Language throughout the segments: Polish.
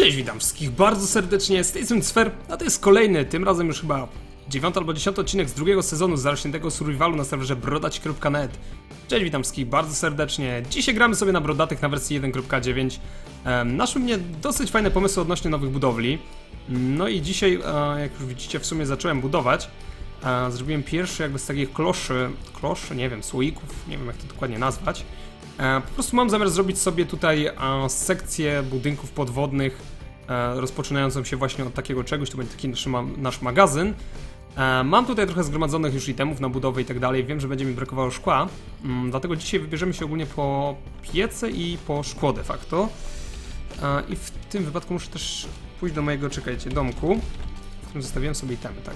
Cześć, witam wszystkich bardzo serdecznie, z tej strony Sfer, a to jest kolejny, tym razem już chyba dziewiąty albo dziesiąty odcinek z drugiego sezonu zarośniętego survivalu na serwerze brodać.net. Cześć, witam wszystkich bardzo serdecznie. Dzisiaj gramy sobie na brodatych na wersji 1.9. Em, Naszły mnie dosyć fajne pomysły odnośnie nowych budowli. No i dzisiaj, e, jak już widzicie, w sumie zacząłem budować. E, Zrobiłem pierwszy jakby z takich kloszy, kloszy, nie wiem, słoików, nie wiem jak to dokładnie nazwać. E, Po prostu mam zamiar zrobić sobie tutaj e, sekcję budynków podwodnych, e, rozpoczynającą się właśnie od takiego czegoś, to będzie taki nasz, nasz magazyn. Mam tutaj trochę zgromadzonych już itemów na budowę i tak dalej, wiem, że będzie mi brakowało szkła, mm, dlatego dzisiaj wybierzemy się ogólnie po piece i po szkło de facto. I w tym wypadku muszę też pójść do mojego, czekajcie, domku, w którym zostawiłem sobie itemy, tak.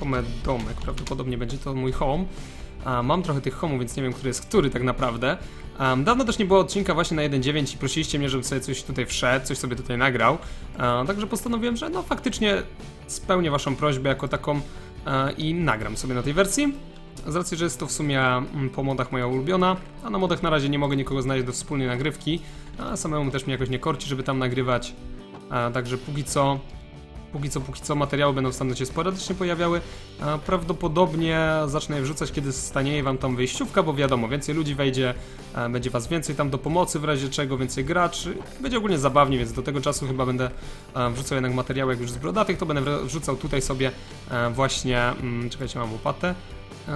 Home domek, prawdopodobnie będzie to mój home. Mam trochę tych homów, więc nie wiem, który jest który tak naprawdę. Um, dawno też nie było odcinka właśnie na 1.9 i prosiliście mnie, żebym sobie coś tutaj wszedł, coś sobie tutaj nagrał. E, także postanowiłem, że no faktycznie spełnię waszą prośbę jako taką e, i nagram sobie na tej wersji. Z racji, że jest to w sumie mm, po modach moja ulubiona, a na modach na razie nie mogę nikogo znaleźć do wspólnej nagrywki, a samemu też mnie jakoś nie korci, żeby tam nagrywać. Także póki co Póki co, póki co materiały będą w się sporadycznie pojawiały. Prawdopodobnie zacznę je wrzucać, kiedy stanieje wam tam wyjściówka, bo wiadomo, więcej ludzi wejdzie, e, będzie was więcej tam do pomocy w razie czego, więcej graczy. Będzie ogólnie zabawnie, więc do tego czasu chyba będę e, wrzucał jednak materiały jak już z brodatych, to będę wrzucał tutaj sobie e, właśnie, mm, czekajcie, mam łopatę,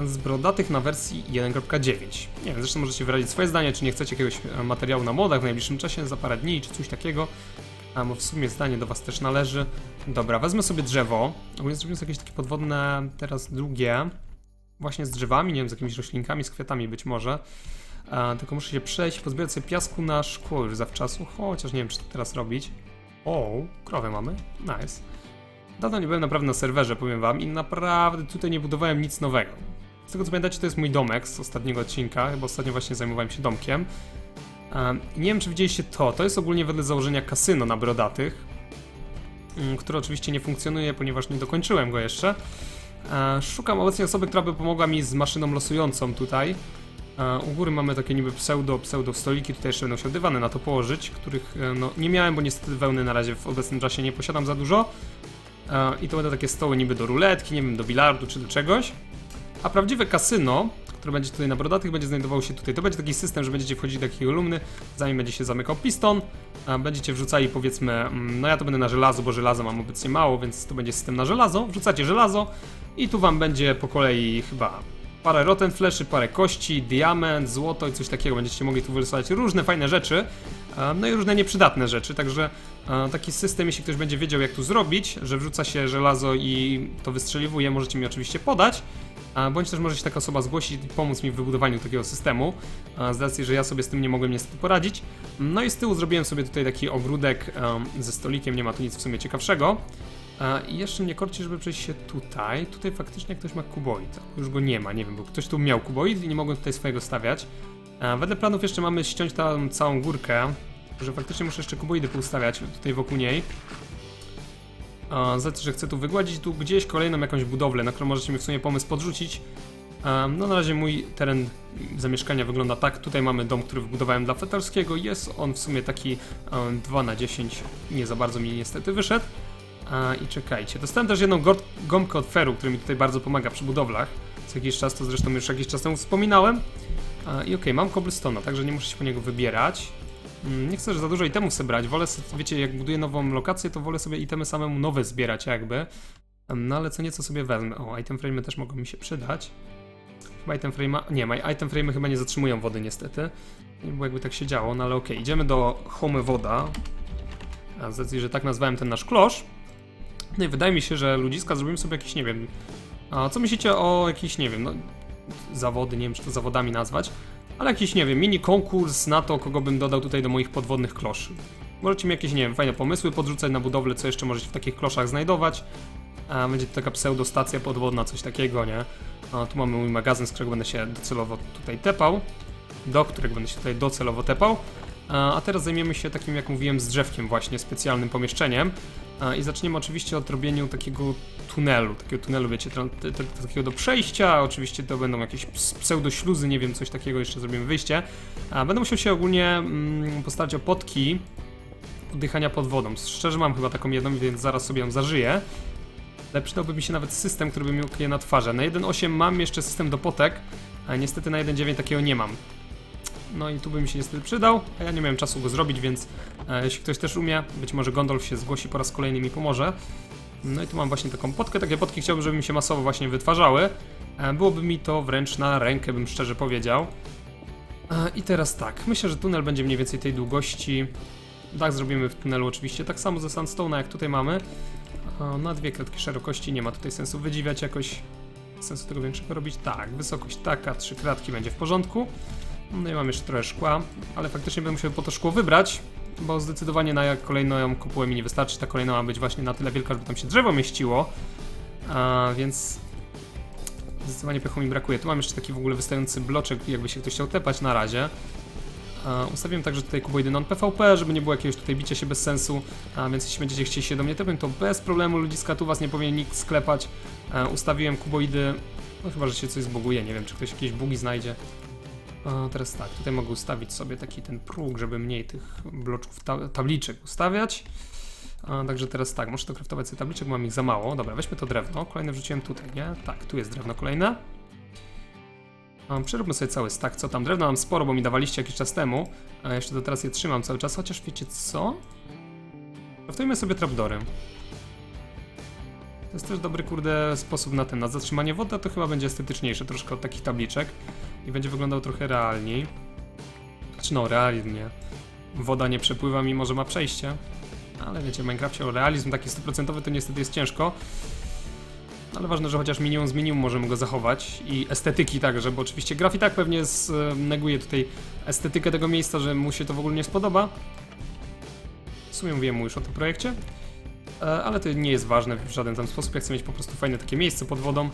z brodatych na wersji 1.9. Nie wiem, zresztą możecie wyrazić swoje zdanie, czy nie chcecie jakiegoś materiału na modach w najbliższym czasie, za parę dni, czy coś takiego. A w sumie zdanie do was też należy. Dobra, wezmę sobie drzewo. Ogólnie zrobimy sobie jakieś takie podwodne, teraz drugie. Właśnie z drzewami, nie wiem, z jakimiś roślinkami, z kwiatami być może. E, tylko muszę się przejść pozbierać sobie piasku na szkło już zawczasu, chociaż nie wiem, czy to teraz robić. O, krowę mamy. Nice. Dawno nie byłem naprawdę na serwerze, powiem wam, i naprawdę tutaj nie budowałem nic nowego. Z tego co pamiętacie, to jest mój domek z ostatniego odcinka, bo ostatnio właśnie zajmowałem się domkiem. Um, nie wiem, czy widzieliście to. To jest ogólnie wedle założenia kasyno na brodatych, mm, które oczywiście nie funkcjonuje, ponieważ nie dokończyłem go jeszcze. E, szukam obecnie osoby, która by pomogła mi z maszyną losującą tutaj. E, u góry mamy takie niby pseudo, pseudo stoliki, tutaj jeszcze będą się dywany na to położyć, których e, no, nie miałem, bo niestety wełny na razie w obecnym czasie nie posiadam za dużo. I to będą takie stoły niby do ruletki, nie wiem, do bilardu czy do czegoś. A prawdziwe kasyno, które będzie tutaj na brodatych, będzie znajdowało się tutaj. To będzie taki system, że będziecie wchodzili do takiej kolumny, zanim będzie się zamykał piston, będziecie wrzucali powiedzmy, mm, no ja to będę na żelazo, bo żelazo mam obecnie mało, więc to będzie system na żelazo. Wrzucacie żelazo i tu wam będzie po kolei chyba parę rotten fleszy, parę kości, diament, złoto i coś takiego. Będziecie mogli tu wylosować różne fajne rzeczy, no i różne nieprzydatne rzeczy, także taki system, jeśli ktoś będzie wiedział jak tu zrobić, że wrzuca się żelazo i to wystrzeliwuje, możecie mi oczywiście podać. Bądź też może się taka osoba zgłosić i pomóc mi w wybudowaniu takiego systemu, z racji, że ja sobie z tym nie mogłem niestety poradzić. No i z tyłu zrobiłem sobie tutaj taki ogródek ze stolikiem, nie ma tu nic w sumie ciekawszego. A, I jeszcze mnie korci, żeby przejść się tutaj. Tutaj faktycznie ktoś ma kuboid. Już go nie ma, nie wiem, bo ktoś tu miał kuboid i nie mogłem tutaj swojego stawiać. A, wedle planów jeszcze mamy ściąć tam całą górkę, że faktycznie muszę jeszcze kuboidy poustawiać tutaj wokół niej. A, Z racji, że chcę tu wygładzić tu gdzieś kolejną jakąś budowlę, na którą możecie mi w sumie pomysł podrzucić. No na razie mój teren zamieszkania wygląda tak. Tutaj mamy dom, który wybudowałem dla Fetorskiego. Jest on w sumie taki em, 2 na 10 Nie za bardzo mi niestety wyszedł. I czekajcie, dostałem też jedną gąbkę od Feru, który mi tutaj bardzo pomaga przy budowlach. Co jakiś czas, to zresztą już jakiś czas temu wspominałem. I okej, mam cobblestone'a, także nie muszę się po niego wybierać. Mm, Nie chcę za dużo itemów sobie brać. Wolę, wiecie, jak buduję nową lokację, to wolę sobie itemy samemu nowe zbierać, jakby. No ale co nieco sobie wezmę. O, item frame też mogą mi się przydać. Chyba item frame'a. Nie, ma item frame'y chyba nie zatrzymują wody, niestety. Nie było jakby tak się działo, no ale okej. Idziemy do home woda. A z racji, że tak nazwałem ten nasz klosz. No i wydaje mi się, że ludziska zrobimy sobie jakiś, nie wiem. A co myślicie o jakiś, nie wiem, no. Zawody, nie wiem, czy to zawodami nazwać. Ale jakiś, nie wiem, mini konkurs na to, kogo bym dodał tutaj do moich podwodnych kloszy. Możecie mi jakieś, nie wiem, fajne pomysły podrzucać na budowlę, co jeszcze możecie w takich kloszach znajdować. A będzie to taka pseudostacja podwodna, coś takiego, nie? A tu mamy mój magazyn, z którego będę się docelowo tutaj tepał. Do którego będę się tutaj docelowo tepał. A teraz zajmiemy się takim, jak mówiłem, z drzewkiem właśnie, specjalnym pomieszczeniem. I zaczniemy oczywiście od robienia takiego tunelu, takiego tunelu, wiecie, takiego do przejścia, oczywiście to będą jakieś ps- pseudośluzy, nie wiem, coś takiego, jeszcze zrobimy wyjście. Będę musiał się ogólnie mm, postarać o potki oddychania pod wodą. Szczerze mam chyba taką jedną, więc zaraz sobie ją zażyję. Ale przydałby mi się nawet system, który by mi je na twarze. Na 1.8 mam jeszcze system do potek, a niestety na 1.9 takiego nie mam. No i tu by mi się niestety przydał, a ja nie miałem czasu go zrobić, więc e, jeśli ktoś też umie, być może Gondolf się zgłosi po raz kolejny i mi pomoże. No i tu mam właśnie taką potkę, takie potki chciałbym, żeby mi się masowo właśnie wytwarzały. E, byłoby mi to wręcz na rękę, bym szczerze powiedział. E, I teraz tak, myślę, że tunel będzie mniej więcej tej długości. Dach zrobimy w tunelu oczywiście, tak samo ze sandstone'a jak tutaj mamy. E, Na dwie kratki szerokości nie ma tutaj sensu wydziwiać jakoś. Sensu tego większego robić? Tak, wysokość taka, trzy kratki będzie w porządku. No i mam jeszcze trochę szkła, ale faktycznie będę musiał po to szkło wybrać, bo zdecydowanie na kolejną kopułę mi nie wystarczy. Ta kolejna ma być właśnie na tyle wielka, żeby tam się drzewo mieściło. A, więc zdecydowanie pechu mi brakuje. Tu mam jeszcze taki w ogóle wystający bloczek, jakby się ktoś chciał tepać na razie. A, ustawiłem także tutaj kuboidy non-PvP, żeby nie było jakiegoś tutaj bicia się bez sensu, a, więc jeśli będziecie chcieli się do mnie tepnąć, to bez problemu ludziska, tu was nie powinien nikt sklepać. A, ustawiłem kuboidy, no chyba, że się coś zbuguje, nie wiem, czy ktoś jakieś bugi znajdzie. A teraz tak, tutaj mogę ustawić sobie taki ten próg, żeby mniej tych bloczków, ta tabliczek ustawiać. A, także teraz tak, muszę to kraftować sobie tabliczek, mam ich za mało. Dobra, weźmy to drewno. Kolejne wrzuciłem tutaj, nie? Tak, tu jest drewno kolejne. Przeróbmy sobie cały stack, co tam. Drewna mam sporo, bo mi dawaliście jakiś czas temu. A jeszcze to teraz je trzymam cały czas, chociaż wiecie co? Kraftujmy sobie trapdory. To jest też dobry, kurde, sposób na ten, na zatrzymanie wody, to chyba będzie estetyczniejsze troszkę od takich tabliczek i będzie wyglądał trochę realniej. Znaczy no, realnie. Woda nie przepływa mimo, że ma przejście. Ale wiecie, w Minecrafcie o realizm taki 100% to niestety jest ciężko. Ale ważne, że chociaż minimum z minimum możemy go zachować i estetyki także, bo oczywiście graf i tak pewnie e, neguje tutaj estetykę tego miejsca, że mu się to w ogóle nie spodoba. W sumie mówiłem mu już o tym projekcie. E, Ale to nie jest ważne w żaden tam sposób. Ja chcę mieć po prostu fajne takie miejsce pod wodą.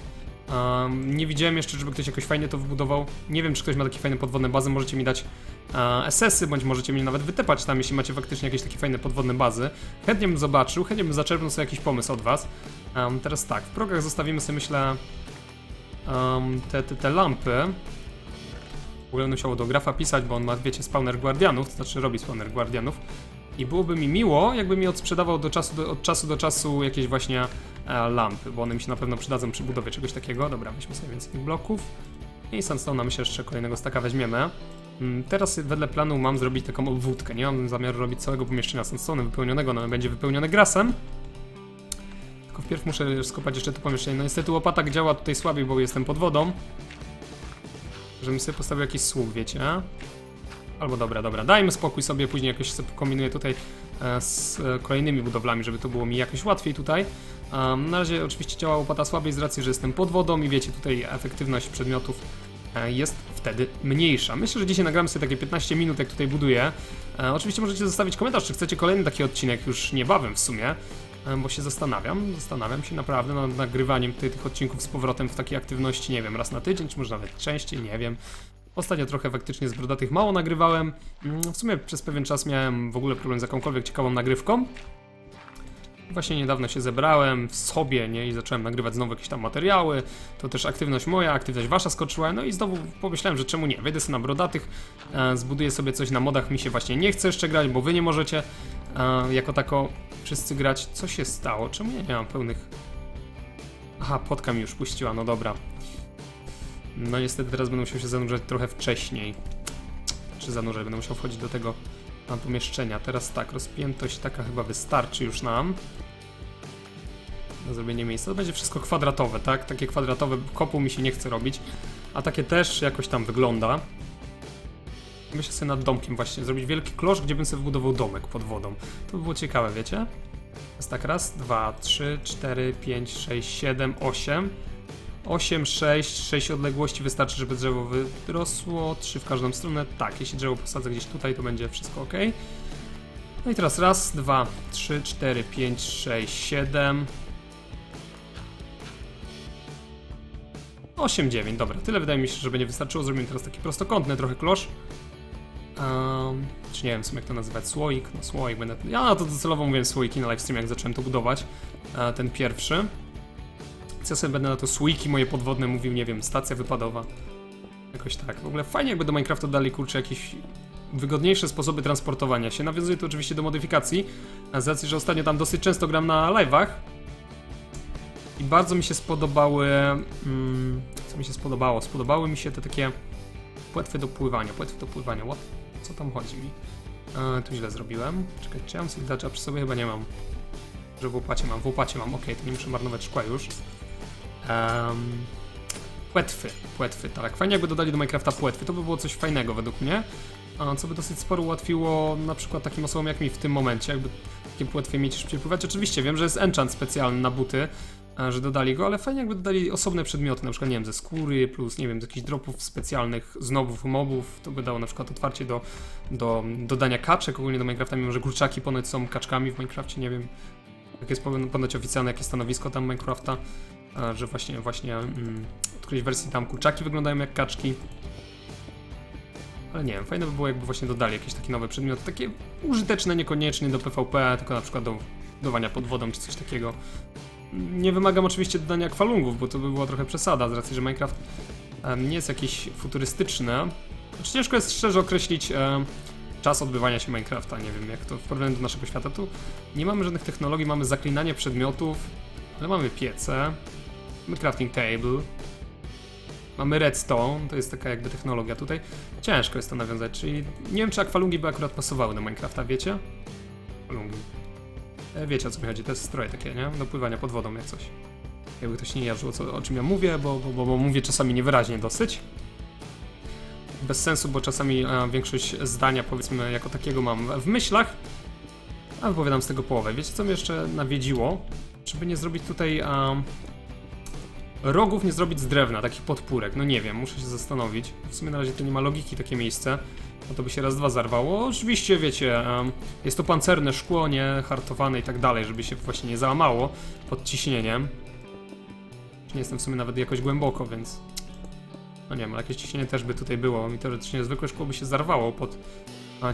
Um, nie widziałem jeszcze, żeby ktoś jakoś fajnie to wybudował. Nie wiem, czy ktoś ma takie fajne podwodne bazy. Możecie mi dać e, SS-y, bądź możecie mnie nawet wytepać tam, jeśli macie faktycznie jakieś takie fajne podwodne bazy. Chętnie bym zobaczył, chętnie bym zaczerpnął sobie jakiś pomysł od was. Um, teraz tak, w progach zostawimy sobie, myślę, um, te, te, te lampy. W ogóle będę musiał do grafa pisać, bo on ma, wiecie, spawner guardianów, to znaczy robi spawner guardianów. I byłoby mi miło, jakby mi odsprzedawał do czasu do, od czasu do czasu jakieś właśnie e, lampy, bo one mi się na pewno przydadzą przy budowie czegoś takiego. Dobra, weźmy sobie więcej tych bloków. I sandstone'a myślę, że jeszcze kolejnego staka weźmiemy. Mm, Teraz wedle planu mam zrobić taką obwódkę. Nie mam zamiaru robić całego pomieszczenia sandstone'em wypełnionego, ono będzie wypełnione grasem. Tylko wpierw muszę skopać jeszcze to pomieszczenie. No niestety łopata działa tutaj słabiej, bo jestem pod wodą. Żebym sobie postawił jakiś słup, wiecie? Albo dobra, dobra, dajmy spokój sobie, później jakoś sobie kombinuję tutaj e, z e, kolejnymi budowlami, żeby to było mi jakoś łatwiej tutaj. Na razie oczywiście działa łopata słabiej z racji, że jestem pod wodą i wiecie, tutaj efektywność przedmiotów e, jest wtedy mniejsza. Myślę, że dzisiaj nagramy sobie takie 15 minut, jak tutaj buduję. Oczywiście możecie zostawić komentarz, czy chcecie kolejny taki odcinek już niebawem w sumie, bo się zastanawiam, zastanawiam się naprawdę nad nagrywaniem tutaj tych odcinków z powrotem w takiej aktywności, nie wiem, raz na tydzień, czy może nawet częściej, nie wiem. Ostatnio trochę faktycznie z brodatych mało nagrywałem. Mm, W sumie przez pewien czas miałem w ogóle problem z jakąkolwiek ciekawą nagrywką. Właśnie niedawno się zebrałem w sobie, nie? I zacząłem nagrywać znowu jakieś tam materiały. To też aktywność moja, aktywność wasza skoczyła. No i znowu pomyślałem, że czemu nie? Wejdę sobie na brodatych, e, zbuduję sobie coś na modach. Mi się właśnie nie chce jeszcze grać, bo wy nie możecie e, jako tako wszyscy grać. Co się stało? Czemu ja nie mam pełnych. Aha, podka mi już puściła, no dobra. No niestety teraz będę musiał się zanurzać trochę wcześniej. Czy zanurzać, będę musiał wchodzić do tego na pomieszczenia. Teraz tak, rozpiętość taka chyba wystarczy już nam. Na zrobienie miejsca. To będzie wszystko kwadratowe, tak? Takie kwadratowe kopu mi się nie chce robić. A takie też jakoś tam wygląda. Myślę sobie nad domkiem właśnie, zrobić wielki klosz, gdzie bym sobie wbudował domek pod wodą. To by było ciekawe, wiecie? Jest tak raz, dwa, trzy, cztery, pięć, sześć, siedem, osiem. 8, 6, 6 odległości wystarczy, żeby drzewo wyrosło, 3 w każdą stronę. Tak, jeśli drzewo posadzę gdzieś tutaj, to będzie wszystko ok. No i teraz raz, dwa, trzy, cztery, pięć, sześć, siedem. 8, 9, dobra, tyle wydaje mi się, że będzie wystarczyło. Zrobimy teraz taki prostokątny trochę klosz. Um, czy nie wiem w sumie jak to nazywać, słoik, no słoik będę, ja na to docelowo mówiłem słoiki na livestreamie jak zacząłem to budować, e, ten pierwszy. Więc ja sobie będę na to słoiki moje podwodne mówił, nie wiem, stacja wypadowa. Jakoś tak. W ogóle fajnie jakby do Minecrafta dali kurczę jakieś wygodniejsze sposoby transportowania się. Nawiązuje to oczywiście do modyfikacji, z racji, że ostatnio tam dosyć często gram na live'ach i bardzo mi się spodobały, mm, co mi się spodobało? Spodobały mi się te takie płetwy do pływania, płetwy do pływania, what? Co tam chodzi mi? E, tu źle zrobiłem. Czekaj, czy ja mam sobie dacza przy sobie? Chyba nie mam. Że w łopacie mam, w łopacie mam, okej, to nie muszę marnować szkła już. Um, płetwy, płetwy, tak. Fajnie jakby dodali do Minecrafta płetwy, to by było coś fajnego według mnie. Co by dosyć sporo ułatwiło na przykład takim osobom jak mi w tym momencie, jakby takie płetwy mieć szybciej pływać. Oczywiście wiem, że jest enchant specjalny na buty, e, że dodali go, ale fajnie jakby dodali osobne przedmioty, na przykład nie wiem, ze skóry, plus nie wiem, z jakichś dropów specjalnych, z nowów, mobów, to by dało na przykład otwarcie do, do dodania kaczek ogólnie do Minecrafta, mimo że kurczaki ponoć są kaczkami w Minecrafcie, nie wiem, jak jest ponoć oficjalne jakieś stanowisko tam Minecrafta, że właśnie, właśnie mm, w którejś wersji tam kurczaki wyglądają jak kaczki. Ale nie wiem, fajne by było jakby właśnie dodali jakieś takie nowe przedmioty, takie użyteczne niekoniecznie do PvP, tylko na przykład do budowania pod wodą czy coś takiego. Nie wymagam oczywiście dodania kwalungów, bo to by była trochę przesada, z racji, że Minecraft nie jest jakiś futurystyczny. Znaczy ciężko jest szczerze określić czas odbywania się Minecrafta, nie wiem jak to w porównaniu do naszego świata. Tu nie mamy żadnych technologii, mamy zaklinanie przedmiotów, ale mamy piece, mamy crafting table, mamy redstone, to jest taka jakby technologia tutaj. Ciężko jest to nawiązać, czyli nie wiem czy akwalungi by akurat pasowały do Minecrafta, wiecie? Akwalungi. E, Wiecie o co mi chodzi, to jest stroje takie, nie? Do pływania pod wodą jak coś. Jakby ktoś nie jarzył co, o czym ja mówię, bo, bo, bo, bo mówię czasami niewyraźnie dosyć. Bez sensu, bo czasami e, większość zdania powiedzmy jako takiego mam w myślach, a wypowiadam z tego połowę. Wiecie co mnie jeszcze nawiedziło? Żeby nie zrobić tutaj um, rogów, nie zrobić z drewna, takich podpórek. No nie wiem, muszę się zastanowić. W sumie na razie to nie ma logiki takie miejsce. No to by się raz dwa zarwało. Oczywiście, wiecie, jest to pancerne szkło, nie hartowane i tak dalej, żeby się właśnie nie załamało pod ciśnieniem. Nie jestem w sumie nawet jakoś głęboko, więc... No nie wiem, jakieś ciśnienie też by tutaj było. Mi teoretycznie zwykłe szkło by się zarwało pod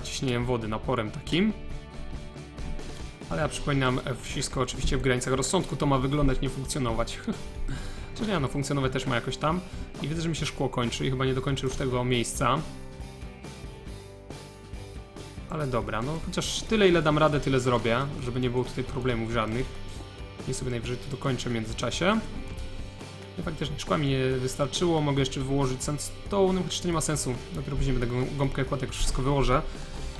ciśnieniem wody, naporem takim. Ale ja przypominam, e, wszystko oczywiście w granicach rozsądku to ma wyglądać, nie funkcjonować. Czyli nie, no funkcjonować też ma jakoś tam. I widzę, że mi się szkło kończy i chyba nie dokończę już tego miejsca. Ale dobra, no chociaż tyle ile dam radę, tyle zrobię, żeby nie było tutaj problemów żadnych. I sobie najwyżej to dokończę w międzyczasie. No faktycznie szkła mi nie wystarczyło, mogę jeszcze wyłożyć sandstone, chociaż to nie ma sensu. Dopiero później będę gą- gąbkę kładł, jak wszystko wyłożę.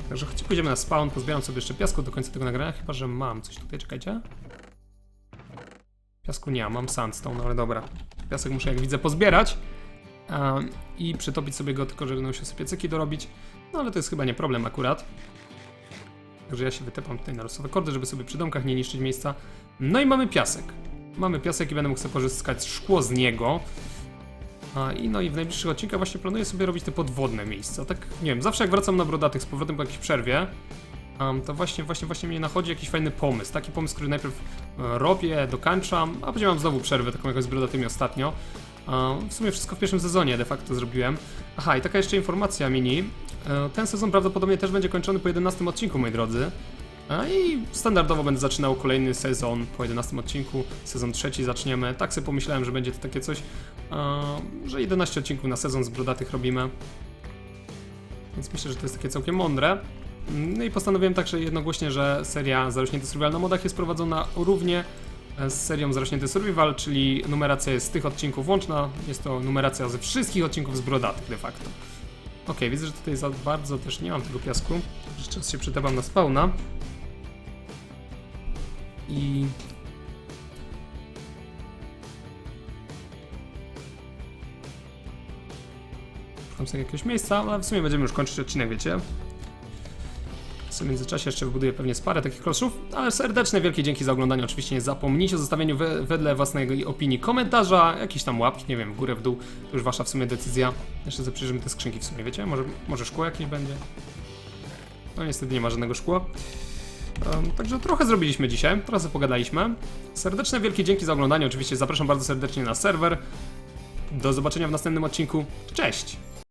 Także choć pójdziemy na spawn, pozbieram sobie jeszcze piasku do końca tego nagrania, chyba że mam coś tutaj, czekajcie. Piasku nie mam, sandstone, ale dobra. Piasek muszę, jak widzę, pozbierać. em, I przytopić sobie go, tylko że będą się sobie cyki dorobić. No ale to jest chyba nie problem akurat. Także ja się wytepam tutaj na losowe kordy, żeby sobie przy domkach nie niszczyć miejsca. No i mamy piasek. Mamy piasek i będę mógł sobie pozyskać szkło z niego. A, I no i w najbliższych odcinkach właśnie planuję sobie robić te podwodne miejsca. Tak, nie wiem, zawsze jak wracam na brodatych z powrotem po jakiejś przerwie, em, to właśnie, właśnie, właśnie mnie nachodzi jakiś fajny pomysł. Taki pomysł, który najpierw e, robię, dokańczam, a później mam znowu przerwę, taką jakoś z brodatymi ostatnio. E, W sumie wszystko w pierwszym sezonie de facto zrobiłem. Aha, i taka jeszcze informacja mini. E, Ten sezon prawdopodobnie też będzie kończony po 11 odcinku, moi drodzy. A i standardowo będę zaczynał kolejny sezon po 11 odcinku, sezon trzeci zaczniemy. Tak sobie pomyślałem, że będzie to takie coś, że 11 odcinków na sezon z brodatych robimy. Więc myślę, że to jest takie całkiem mądre. No i postanowiłem także jednogłośnie, że seria Zarośnięty Survival na modach jest prowadzona równie z serią Zarośnięty Survival, czyli numeracja jest z tych odcinków łączna, jest to numeracja ze wszystkich odcinków z brodatych de facto. Ok, widzę, że tutaj za bardzo też nie mam tego piasku. Jeszcze czas się przytebam na spawna. I... Szukam sobie jakiegoś miejsca, ale w sumie będziemy już kończyć odcinek, wiecie. W międzyczasie jeszcze wybuduję pewnie parę takich kloszów, ale serdeczne wielkie dzięki za oglądanie. Oczywiście nie zapomnijcie o zostawieniu we, wedle własnej opinii komentarza, jakieś tam łapki, nie wiem, w górę, w dół, to już wasza w sumie decyzja. Jeszcze sobie przyjrzymy te skrzynki w sumie, wiecie? Może, może szkło jakieś będzie? No niestety nie ma żadnego szkła. Um, także trochę zrobiliśmy dzisiaj, trochę pogadaliśmy. Serdeczne wielkie dzięki za oglądanie. Oczywiście zapraszam bardzo serdecznie na serwer. Do zobaczenia w następnym odcinku. Cześć!